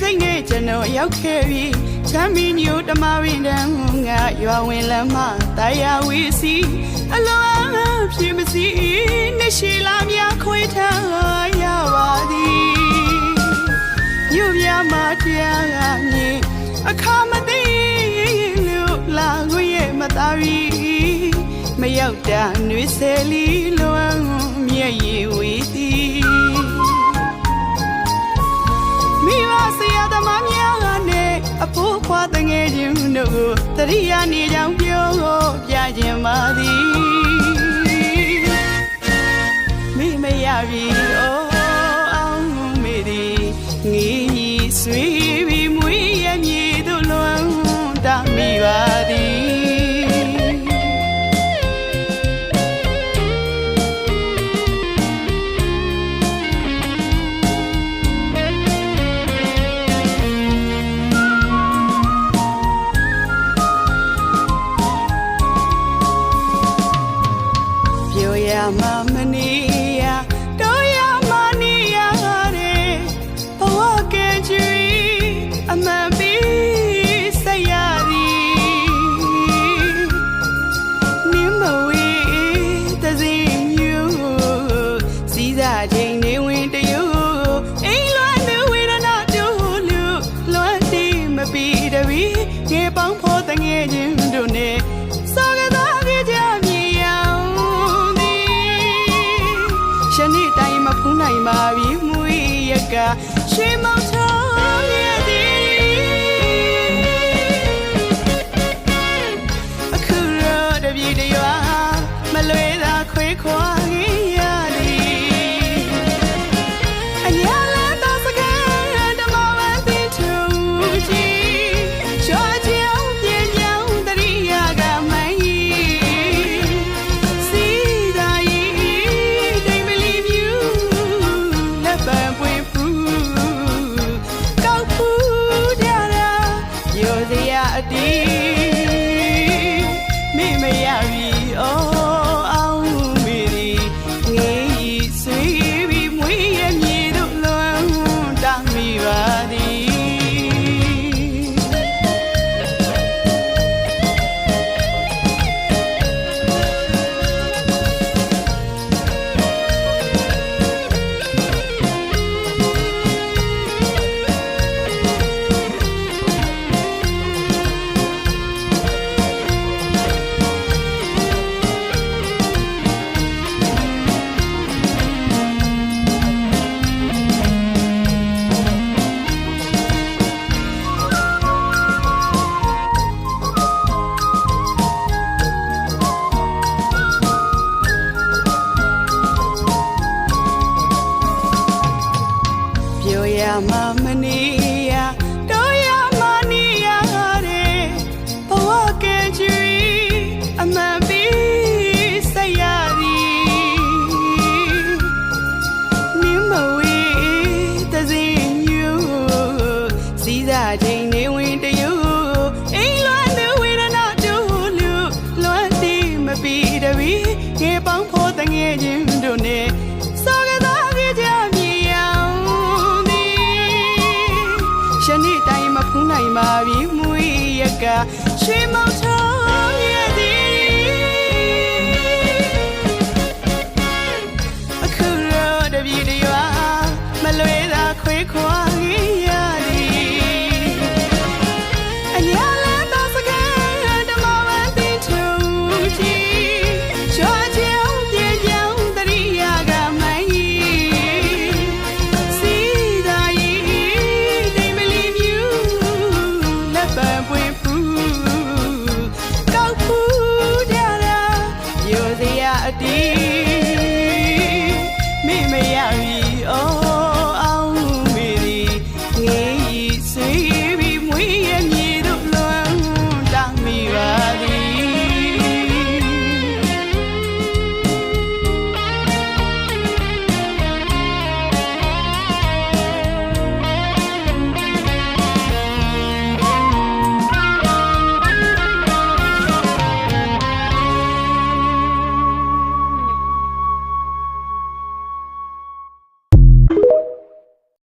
စိတ်နဲ့ကျွန်တော်ရောက်ခဲ့ပြီချမ်းမီညိုတမဝင်းတန်းငါရွာဝင်လမ်းမတရားဝီစီအလောအဖြစ်မစီနှစ်ရှိလာများခွေထားရပါသည်ညပြမတရားကမြင်အခါမသိလို့လာခွေရဲ့မသားရီမရောက်တာနှွေးဆယ်လီလွမ်းမျက်ရည်ဝေး ရိယာနေကြောင်ပြောပြခြင်း မှာမနေရတော့ရမှာနေရတဲ့ဘဝကဲကြွေအမှန်ပြီးဆက်ရသည်နင်းမဝေးတစင်းညူစီးစားချိန်နေဝင်တယူအိမ်လွမ်းနေဝေဒနာတို့လူလွမ်းတီမပီတပီငေပေါင်းဖို့တငယ်ချင်း ရှနေ့တိုင်းမဖူးနိုင်ပါပြီမွေရကရွှေမောင်ချောင်းရဲ့သည်အခုတော့တပြေတရွာမလွေသာခွေးခွာ မရ မှာမနေရတော့ရမှာနေရတဲ့ဘဝကဲကြွေအမှန်ပြီးဆက်ရသည်နင်းမဝေးတစင်းညူစီးစားချိန်နေဝင်တယူအိမ်လွမ်းနေဝေဒနာတို့လူလွမ်းတီမပီတပီငေပေါင်းဖို့တငယ်ချင်း နေ့တိုင်းမဖူးနိုင်ပါပြီမွေးရကရွှေမောင်ချောင်းရဲ့သည်အခုတော့တပြေတရွာမလွေသာခွေးခွာ လ